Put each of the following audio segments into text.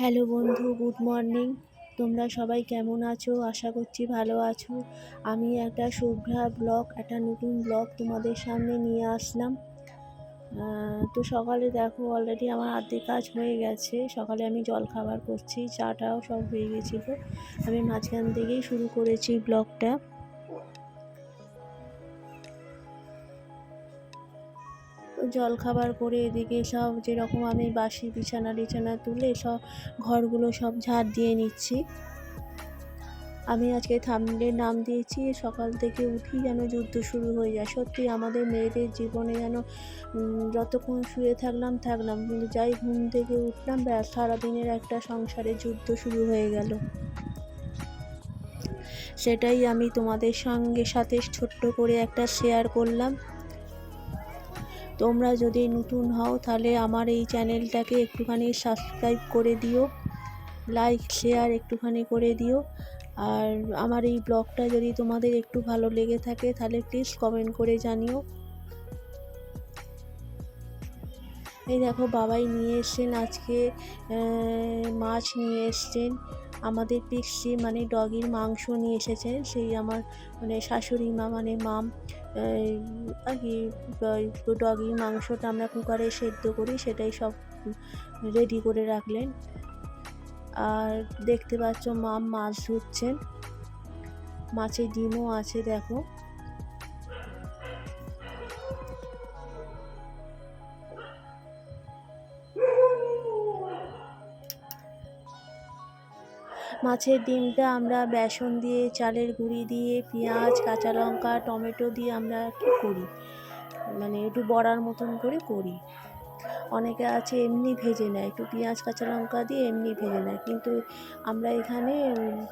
Hello বন্ধু, good morning. তোমরা সবাই কেমন আছো? আশা করছি ভালো আছো। আমি একটা শুভ্রা ব্লগ, একটা নতুন ব্লগ তোমাদের সামনে নিয়ে আসলাম। তো সকালে দেখো অলরেডি আমার আর্ধেক কাজ হয়ে গেছে। সকালে আমি জল খাবার করছি, চাটাও সব হয়ে গেছিল। আমি মাঝখান থেকেই শুরু করেছি ব্লগটা। জল খাবার করে এদিকে সব যেরকম আমি বাসি, বিছানা টিছানা তুলে সব ঘরগুলো সব ঝাড় দিয়ে নিচ্ছি। আমি আজকে থামলে নাম দিয়েছি, সকাল থেকে উঠি যেন যুদ্ধ শুরু হয়ে যায়। সত্যি আমাদের মেয়েদের জীবনে যেন যতক্ষণ শুয়ে থাকলাম থাকলাম। কিন্তু যাই ঘুম থেকে উঠলাম, ব্যাস, সারাদিনের একটা সংসারে যুদ্ধ শুরু হয়ে গেল। সেটাই আমি তোমাদের সঙ্গে সাথে ছোট্ট করে একটা শেয়ার করলাম। তোমরা যদি নতুন হও, তাহলে আমার এই চ্যানেলটাকে একটুখানি সাবস্ক্রাইব করে দিও লাইক শেয়ার একটুখানি করে দিও, আর আমার এই ব্লগটা যদি তোমাদের একটু ভালো লেগে থাকে, তাহলে প্লিজ কমেন্ট করে জানিও। এই দেখো, বাবাই নিয়ে এসছেন আজকে মাছ নিয়ে এসছেন। আমাদের পিসি মানে ডগির মাংস নিয়ে এসেছেন, সেই আমার মানে শাশুড়ি মা মানে মাম আর কি ডগির মাংসটা আমরা কুকারে সেদ্ধ করি, সেটাই সব রেডি করে রাখলেন। আর দেখতে পাচ্ছ মা মাছ ধরছেন। মাছের ডিমও আছে, দেখো। মাছের ডিমটা আমরা বেসন দিয়ে, চালের গুঁড়ি দিয়ে, পেঁয়াজ, কাঁচা লঙ্কা, টমেটো দিয়ে আমরা করি। মানে একটু বড়ার মতন করে করি। অনেকে আছে এমনি ভেজে নেয়। একটু পেঁয়াজ, কাঁচা লঙ্কা দিয়ে এমনি ভেজে নেয়। কিন্তু আমরা এখানে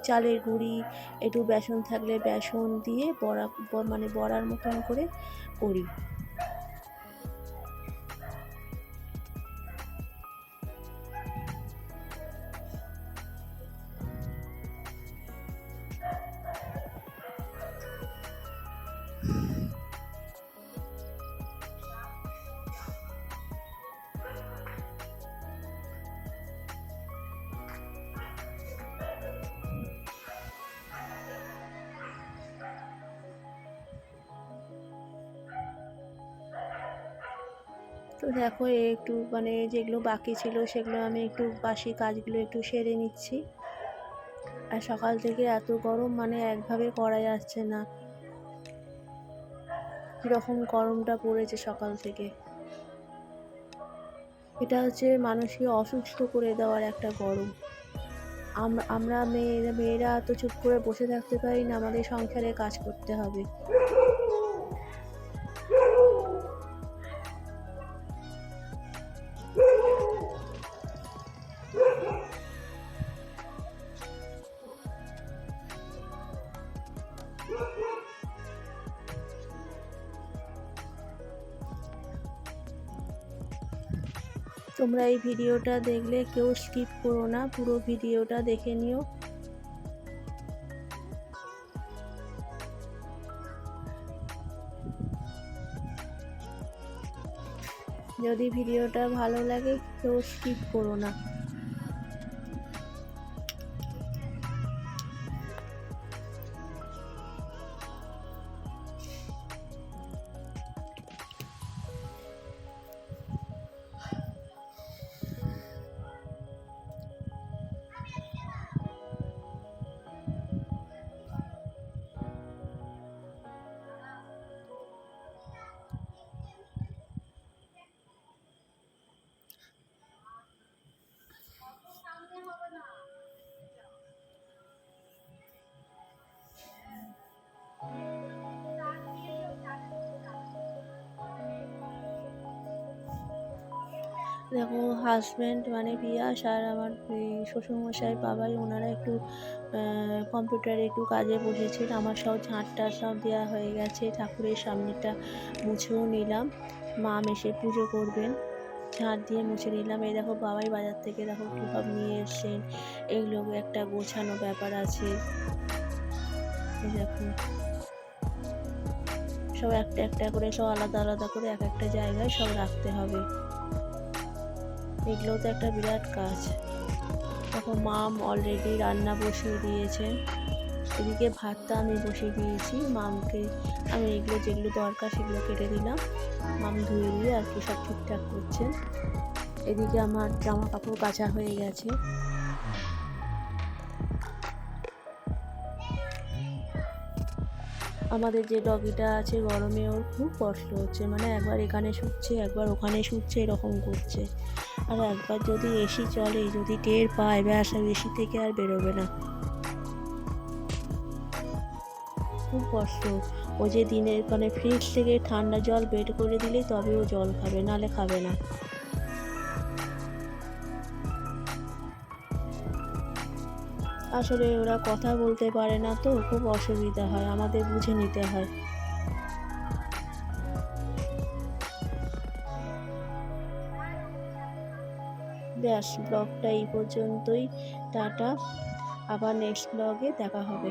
চালের গুঁড়ি, একটু বেসন থাকলে বেসন দিয়ে বড়া মানে বড়ার মতন করে করি। তো দেখো একটু মানে যেগুলো বাকি ছিল সেগুলো আমি একটু বাসি কাজগুলো একটু সেরে নিচ্ছি। আর সকাল থেকে এত গরম মানে একভাবে করা যাচ্ছে না। কীরকম গরমটা পড়েছে সকাল থেকে। এটা হচ্ছে মানুষকে অসুস্থ করে দেওয়ার একটা গরম। আম- আমরা মেয়েরা মেয়েরা তো চুপ করে বসে থাকতে পারি না, আমাদের সংসারে কাজ করতে হবে। তোমরা এই ভিডিওটা দেখলে কেউ স্কিপ করো না, পুরো ভিডিওটা দেখে নিও। যদি ভিডিওটা ভালো লাগে, কেউ স্কিপ করো না। দেখো হাজব্যান্ড মানে পিয়াস আর আমার শ্বশুরমশাই, বাবাই ওনারা একটু কম্পিউটারে একটু কাজে বসেছেন। আমার সব ঝাঁটটা সব দেওয়া হয়ে গেছে। ঠাকুরের সামনেটা মুছেও নিলাম। মা এসে পুজো করবেন। ঝাঁট দিয়ে মুছে নিলাম। এই দেখো বাবাই বাজার থেকে দেখো কী সব নিয়ে এসছেন। এগুলো একটা গোছানো ব্যাপার আছে। দেখো। সব একটা একটা করে, সব আলাদা আলাদা করে এক একটা জায়গায় সব রাখতে হবে। এগুলো তো একটা বিরাট কাজ। দেখো, মাম অলরেডি রান্না বসিয়ে দিয়েছেন এদিকে ভাতটা আমি বসিয়ে দিয়েছি। মামকে আমি এগুলো যেগুলো দরকার সেগুলো কেটে দিলাম। মাম ধুয়ে দিয়ে আর কি সব ঠিকঠাক করছেন এদিকে আমার জামা কাপড় কাচা হয়ে গেছে। আমাদের যে ডগিটা আছে, গরমে ওর খুব কষ্ট হচ্ছে। মানে একবার এখানে শুচ্ছে, একবার ওখানে শুচ্ছে, এরকম করছে। আর একবার যদি এসি চলে, যদি টের পায়, ব্যাস, আর এসি থেকে আর বেরোবে না। খুব কষ্ট। ও যে দিনের মানে ফ্রিজ থেকে ঠান্ডা জল বের করে দিলেই তবে ও জল খাবে, নালে খাবে না। আসলে ওরা কথা বলতে পারে না তো, খুব অসুবিধা হয়, আমাদের বুঝে নিতে হয়। ব্যাস ব্লগটা এই পর্যন্তই। টাটা। আবার নেক্সট ব্লগে দেখা হবে।